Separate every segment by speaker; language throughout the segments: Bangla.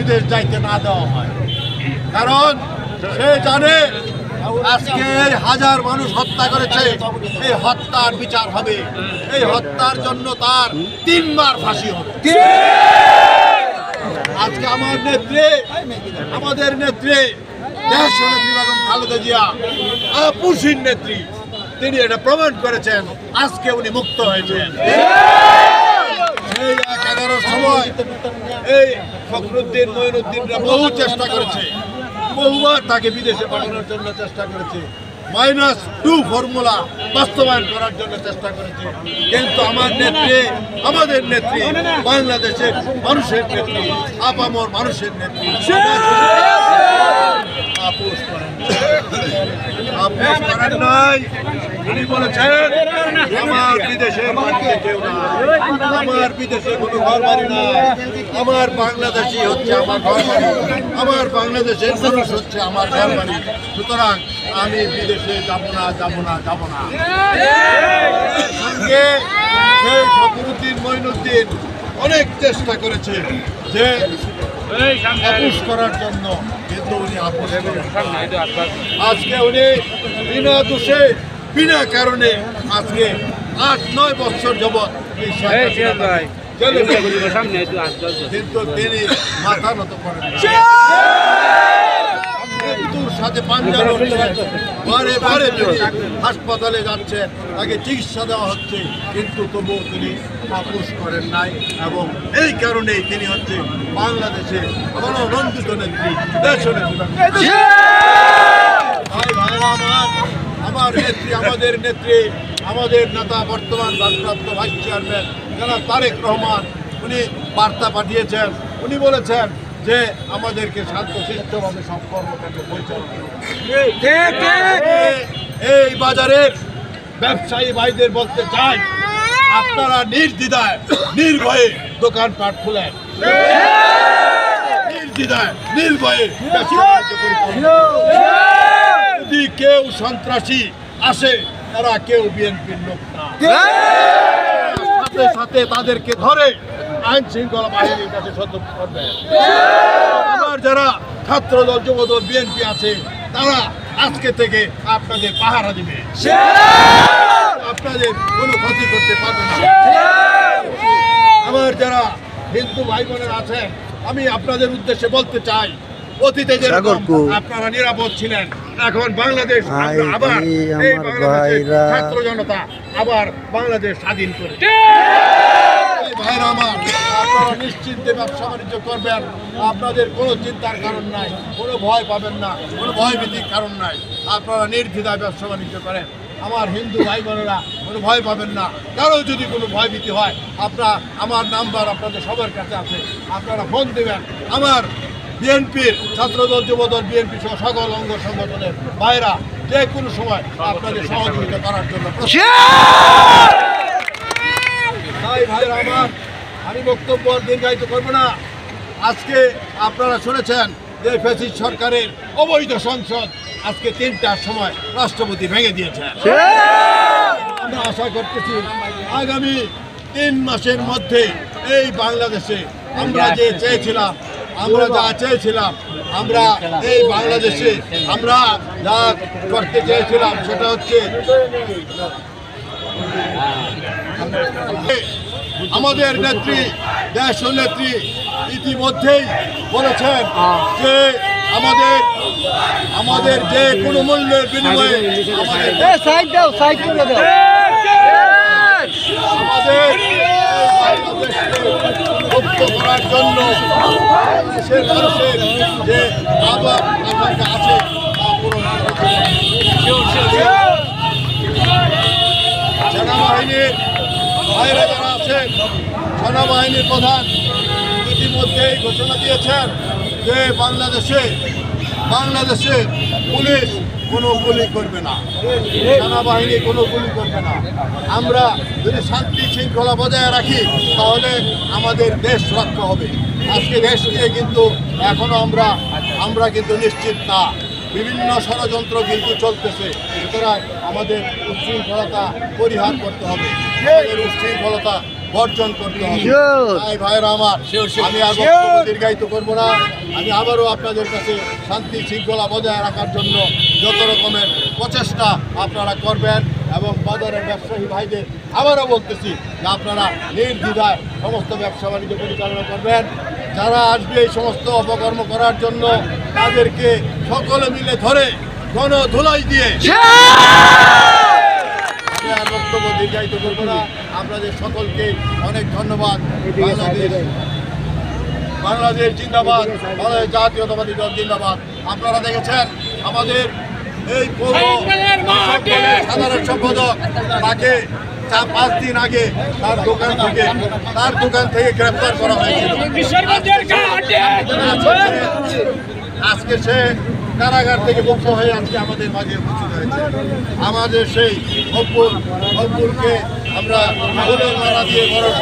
Speaker 1: বিদেশ যাইতে না দেওয়া হয়। কারণ সে জানে আজকে হাজার মানুষ হত্যা করেছে, এই হত্যার বিচার হবে। এই হত্যার জন্য তার তিনবার ফাঁসি হবে। আজকে আমার নেত্রী, আমাদের নেত্রী নেত্রী খালেদা জিয়া, আপুসির নেত্রী, তিনি এটা প্রমাণ করেছেন, আজকে উনি মুক্ত হয়েছেন। এই এক সময় এই ফখরুদ্দিন মঈনুদ্দিনরা বহু চেষ্টা করেছে। বহুবার তাকে বিদেশে পাঠানোর জন্য চেষ্টা করেছে। মাইনাস টু ফর্মুলা বাস্তবায়ন করার জন্য চেষ্টা করেছে। কিন্তু আমার নেত্রী আমাদের নেত্রী বাংলাদেশের মানুষের নেত্রী আপামর মানুষের নেত্রী। আপোষ করেন আপোষ করেন নাই। বলেছেন আমার বিদেশে আমার বিদেশে কোনো ঘর বাড়ি নাই। আমার বাংলাদেশি হচ্ছে আমার ঘর বাড়ি আমার বাংলাদেশের মানুষ হচ্ছে আমার ঘর বাড়ি সুতরাং আমি বিদেশে যাব না যাব না যাব না। সঙ্গে সেই মঈনুদ্দিন অনেক চেষ্টা করেছে যে আপোষ করার জন্য, কিন্তু উনি আপোষ আজকে উনি বিনা দোষে বিনা কারণে আজকে আট নয় বছর যাবৎ। কিন্তু তিনি মাথা নত করেন মৃত্যুর সাথে পাঞ্জা লড়ছেন বারে বারে তিনি হাসপাতালে যাচ্ছেন তাকে চিকিৎসা দেওয়া হচ্ছে কিন্তু তবুও তিনি আপোষ করেন নাই এবং এই কারণেই তিনি হচ্ছে বাংলাদেশে গণনন্দিত নেত্রী দেশ নেত্রী। ভাই ভাইরা আমার। আমার নেত্রী আমাদের নেত্রী আমাদের নেতা বর্তমান ভারপ্রাপ্ত ভাইস চেয়ারম্যান যারা তারেক রহমান উনি বার্তা পাঠিয়েছেন। উনি বলেছেন যে আমাদেরকে শান্তশিষ্টভাবে সব কর্মকাণ্ড পরিচালনা এই বাজারের ব্যবসায়ী ভাইদের বলতে চাই আপনারা নির্দ্বিধায় নির্ভয়ে দোকানপাট খুলেন। যদি কেউ সন্ত্রাসী আসে, তারা কেউ বিএনপির লোক সাথে সাথে তাদেরকে ধরে আইন শৃঙ্খলা বাহিনীর কাছে সতর্ক করবে আবার যারা ছাত্র দল যুব দল বিএনপি আছে, তারা আজকে থেকে আপনাদের পাহারা দিবে। আপনাদের কোনো ক্ষতি করতে পারবে না। আবার যারা হিন্দু ভাই বোনেরা আছেন আমি আপনাদের উদ্দেশ্যে বলতে চাই অতীতে যেরকম আপনারা নিরাপদ ছিলেন এখন বাংলাদেশ আবার
Speaker 2: এই
Speaker 1: এই বাংলাদেশের ছাত্র জনতা আবার বাংলাদেশ স্বাধীন করে। এই ভাইরা আমার আপনারা নিশ্চিন্তে ব্যবসা বাণিজ্য করবেন আপনাদের কোনো চিন্তার কারণ নাই কোনো ভয় পাবেন না কোনো ভয়ভীতির কারণ নাই আপনারা নির্দ্বিধায় ব্যবসা বাণিজ্য করেন। আমার হিন্দু ভাই বোনেরা কোনো ভয় পাবেন না। কারও যদি কোনো ভয়ভীতি হয়, আপনার, আমার নাম্বার আপনাদের সবার কাছে আছে। আপনারা ফোন দেবেন। আমার বিএনপির ছাত্রদল, যুবদল, বিএনপি সহ সকল অঙ্গ সংগঠনের ভাইরা যে কোনো সময় আপনাদের সহযোগিতা করার জন্য। ভাই ভাইরা আমার, আমি বক্তব্য দীর্ঘায়িত করব না। আজকে আপনারা শুনেছেন যে ফেসিস সরকারের অবৈধ সংসদ আজকে তিনটার সময় রাষ্ট্রপতি ভেঙে দিয়েছেন আমরা আশা করতেছি আগামী তিন মাসের মধ্যে এই বাংলাদেশে আমরা যে চেয়েছিলাম আমরা যা চেয়েছিলাম আমরা এই বাংলাদেশে আমরা যা করতে চেয়েছিলাম সেটা হচ্ছে আমাদের নেত্রী দেশ নেত্রী ইতিমধ্যেই বলেছেন যে আমাদের আমাদের যে কোনো মূল্যের বিনিময়ে আমাদের মুক্ত করার জন্য দেশের মানুষের যে আবার আকাঙ্ক্ষা আছে তা পূরণ সেনাবাহিনীর বাইরে যারা আছেন সেনাবাহিনীর প্রধান ইতিমধ্যেই ঘোষণা দিয়েছেন যে বাংলাদেশে বাংলাদেশে পুলিশ কোনো গুলি করবে না। সেনাবাহিনী কোনো গুলি করবে না। আমরা যদি শান্তি শৃঙ্খলা বজায় রাখি, তাহলে আমাদের দেশ রক্ষা হবে। আজকে দেশ নিয়ে কিন্তু এখনও আমরা আমরা কিন্তু নিশ্চিত না। বিভিন্ন ষড়যন্ত্র কিন্তু চলতেছে। সুতরাং আমাদের উচ্ছৃঙ্খলতা পরিহার করতে হবে। আমাদের উচ্ছৃঙ্খলতা বর্জন করতে হবে. তাই ভাইরা আমার আমি আর দীর্ঘায়িত করব না। আমি আবারও আপনাদের কাছে শান্তি শৃঙ্খলা বজায় রাখার জন্য যত রকমের প্রচেষ্টা আপনারা করবেন এবং বাজারের ব্যবসায়ী ভাইদের আবারও বলতেছি যে আপনারা নির্দ্বিধায় সমস্ত ব্যবসা বাণিজ্য পরিচালনা করবেন। যারা আসবে এই সমস্ত অপকর্ম করার জন্য তাদেরকে সকলে মিলে ধরে গণ ধুলাই দিয়ে বক্তব্য দীর্ঘায়িত করব না। আপনাদের সকলকে অনেক ধন্যবাদ। বাংলাদেশ বাংলাদেশ জিন্দাবাদ। বাংলাদেশ জাতীয়তাবাদী দল জিন্দাবাদ। আপনারা দেখেছেন আমাদের এই সাধারণ সম্পাদক তাকে চার পাঁচ দিন আগে তার দোকান থেকে তার দোকান থেকে গ্রেফতার করা হয়েছিল। আজকে সে কারাগার থেকে মুক্ত হয়ে আজকে আমাদের মাঝে উপস্থিত হয়েছে। আমাদের সেই অব্বুল অব্বুলকে আমরা ফুলের মালা দিয়ে বরণ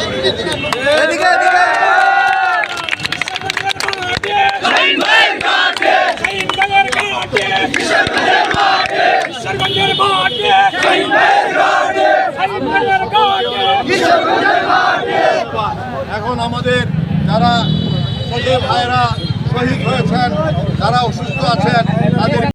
Speaker 1: এখন আমাদের যারা ভাইরা শহীদ হয়েছেন যারা অসুস্থ আছেন তাদের